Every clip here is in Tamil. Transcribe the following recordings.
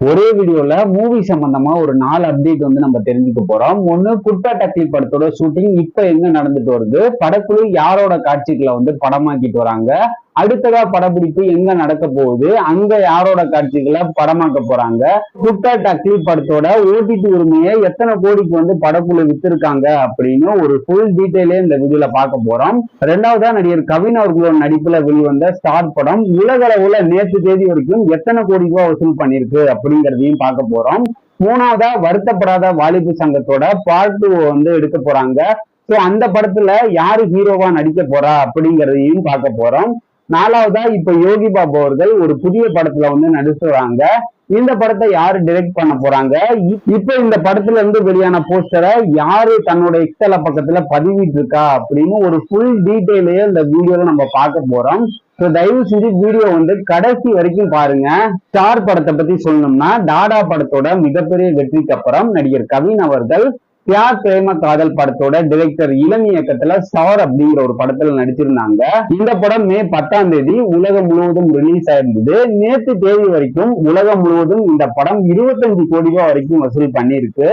ஒரே வீடியோல மூவி சம்பந்தமா ஒரு நாலு அப்டேட் வந்து நம்ம தெரிஞ்சுக்க போறோம். ஒண்ணு குட்டா டக்லி படத்தோட ஷூட்டிங் இப்ப எங்க நடந்துட்டு வருது? படக்குழு யாரோட காட்சிகளை வந்து படமாக்கிட்டு வராங்க? அடுத்ததா படப்பிடிப்பு எங்க நடக்க போகுது? அங்க யாரோட காட்சிகளை படமாக்க போறாங்க? குட்டா டக்லி படத்தோட ஓடிடி உரிமையை எத்தனை கோடிக்கு வந்து படக்குழு வித்திருக்காங்க அப்படின்னு ஒரு ஃபுல் டீட்டெயிலே இந்த வீடியோல பார்க்க போறோம். ரெண்டாவதா நடிகர் கவின் அவர்களோட நடிப்புல வெளிவந்த ஸ்டார் படம் உலக அளவுல நேற்று தேதி வரைக்கும் எத்தனை கோடி ரூபாய் வசூல் பண்ணிருக்கு அப்படிங்கிறதையும் பார்க்க போறோம். மூணாவதா வருத்தப்படாத வாலிபு சங்கத்தோட பார்ட் டூ வந்து எடுக்க போறாங்க. சோ அந்த படத்துல யாரு ஹீரோவா நடிக்க போறா அப்படிங்கறதையும் பார்க்க போறோம். நாலாவதா இப்ப யோகி பாபு அவர்கள் ஒரு புதிய படத்துல வந்து நடிச்சுறாங்க. இந்த படத்தை யாரு டிரெக்ட் பண்ண போறாங்க? இப்- இப்ப இந்த படத்துல இருந்து வெளியான போஸ்டரை யாரு தன்னோட எக்ஸல பக்கத்துல பதிவிட்டு இருக்கா அப்படின்னு ஒரு ஃபுல் டீட்டெயிலையே இந்த வீடியோல நம்ம பார்க்க போறோம். ஸோ தயவு செஞ்சு வீடியோ வந்து கடைசி வரைக்கும் பாருங்க. ஸ்டார் படத்தை பத்தி சொல்லணும்னா டாடா படத்தோட மிகப்பெரிய வெற்றிக்கு அப்புறம் நடிகர் கவின் அவர்கள் பியார் பிரேம காதல் படத்தோட டிரெக்டர் இளம் இயக்கத்துல சார் அப்படிங்கிற ஒரு படத்துல நடிச்சிருந்தாங்க. இந்த படம் மே பத்தாம் தேதி உலகம் முழுவதும் ரிலீஸ் ஆயிருந்தது. நேற்று தேதி வரைக்கும் உலகம் முழுவதும் இந்த படம் இருபத்தஞ்சு கோடி ரூபாய் வரைக்கும் வசூல் பண்ணியிருக்கு.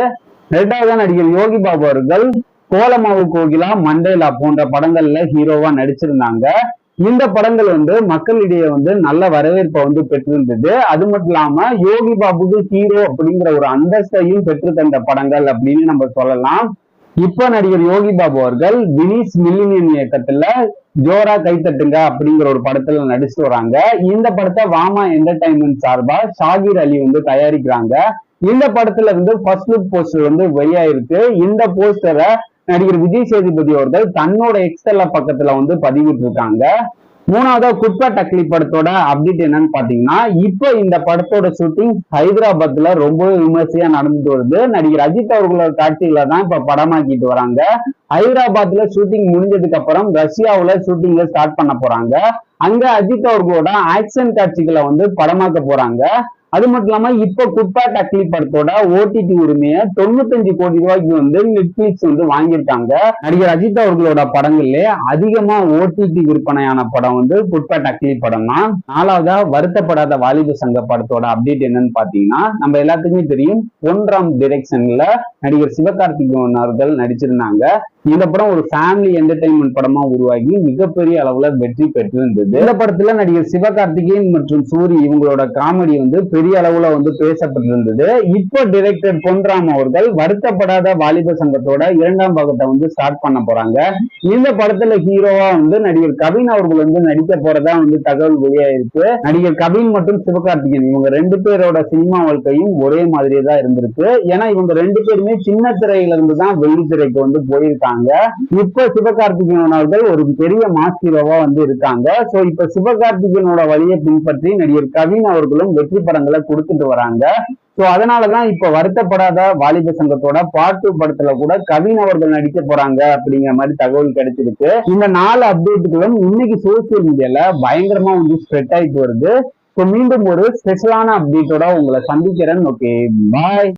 ரெண்டாவது நடிகர் யோகி பாபு அவர்கள் கோலமாவு கோகிலா மண்டேலா போன்ற படங்கள்ல ஹீரோவா நடிச்சிருந்தாங்க. இந்த படங்கள் வந்து மக்களிடையே வந்து நல்ல வரவேற்பை வந்து பெற்றிருந்தது. அது மட்டும் இல்லாம யோகி பாபுக்கு ஹீரோ அப்படிங்கிற ஒரு அந்தஸ்தையும் பெற்று தந்த படங்கள் அப்படின்னு நம்ம சொல்லலாம். இப்ப நடிகர் யோகி பாபு அவர்கள் வினிஸ் மில்லினியன் இயக்கத்துல ஜோரா கைத்தட்டுங்க அப்படிங்கிற ஒரு படத்துல நடிச்சுட்டு வராங்க. இந்த படத்தை வாமா என்டர்டைன்மெண்ட் சார்பா ஷாகிர் அலி வந்து தயாரிக்கிறாங்க. இந்த படத்துல இருந்து ஃபர்ஸ்ட் லுக் போஸ்டர் வந்து வெளியாயிருக்கு. இந்த போஸ்டரை நடிகர் விஜய் சேதுபதி அவர்கள் தன்னோட எக்ஸ்எல்ல பக்கத்துல வந்து பதிவிட்டு இருக்காங்க மூணாவதா குட்பா டக்லி படத்தோட அப்டேட் என்னன்னு பாத்தீங்கன்னா இப்போ இந்த படத்தோட ஷூட்டிங் ஹைதராபாத்ல ரொம்பவே விமர்சையா நடந்துட்டு வருது. நடிகர் அஜித் அவர்களோட காட்சிகளை தான் இப்ப படமாக்கிட்டு வராங்க. ஹைதராபாத்ல ஷூட்டிங் முடிஞ்சதுக்கு அப்புறம் ரஷ்யாவுல ஷூட்டிங்ல ஸ்டார்ட் பண்ண போறாங்க. அங்க அஜித் அவர்களோட ஆக்ஷன் காட்சிகளை வந்து படமாக்க போறாங்க. அது மட்டும் இல்லாம இப்ப குட்பா டக்லி படத்தோட ஓடிடி உரிமையை தொண்ணூத்தஞ்சு கோடி ரூபாய்க்கு வந்து நெட்ஃபிளிக்ஸ் வந்து வாங்கியிருக்காங்க. நடிகர் அஜித் அவர்களோட படங்கள்ல அதிகமா ஓடிடி விற்பனையான படம் வந்து குட்பா டக்லி படம் தான். நாலாவதா வருத்தப்படாத வாலிப சங்க படத்தோட அப்டேட் என்னன்னு பாத்தீங்கன்னா நம்ம எல்லாத்துக்குமே தெரியும் ஒன்றாம் டிரெக்ஷன்ல நடிகர் சிவகார்த்திகேயன் அவர்கள் நடிச்சிருந்தாங்க. இந்த படம் ஒரு ஃபேமிலி என்டர்டைன்மெண்ட் படமா உருவாகி மிகப்பெரிய அளவுல வெற்றி பெற்றிருந்தது. இந்த படத்துல நடிகர் சிவகார்த்திகேயன் மற்றும் சூரி இவங்களோட காமெடி வந்து பெரிய அளவுல வந்து பேசப்பட்டிருந்தது. இப்போ டிரெக்டர் பொன்ராம் அவர்கள் வருத்தப்படாத வாலிப சங்கத்தோட இரண்டாம் பாகத்தை வந்து ஸ்டார்ட் பண்ண போறாங்க. இந்த படத்துல ஹீரோவா வந்து நடிகர் கவின் அவர்கள் வந்து நடிக்க போறதா வந்து தகவல் வெளியாயிருக்கு. நடிகர் கவின் மற்றும் சிவகார்த்திகேயன் இவங்க ரெண்டு பேரோட சினிமா வாழ்க்கையும் ஒரே மாதிரியே தான் இருந்திருக்கு. ஏன்னா இவங்க ரெண்டு பேருமே சின்ன திரையில இருந்து தான் வெள்ளி திரைக்கு வந்து போயிருக்காங்க. இப்ப சிவகார்த்திகேயன் அவர்கள் ஒரு பெரிய மாஸ் ஹீரோவா வந்து இருக்காங்க. சோ இப்ப சிவகார்த்திகேயனோட வழியை பின்பற்றி நடிகர் கவின் அவர்களும் வெற்றி படங்களை கொடுத்துட்டு வராங்க. சோ அதனாலதான் இப்ப வருத்தப்படாத வாலிப சங்கத்தோட பாட்டு படத்துல கூட கவின் அவர்கள் நடிக்க போறாங்க அப்படிங்கிற மாதிரி தகவல் கிடைச்சிருக்கு. இந்த நாலு அப்டேட்டுகளும் இன்னைக்கு சோசியல் மீடியால பயங்கரமா வந்து ஸ்ப்ரெட் ஆயிட்டு வருது. ஸோ மீண்டும் ஒரு ஸ்பெஷலான அப்டேட்டோட உங்களை சந்திக்கிறேன். Okay bye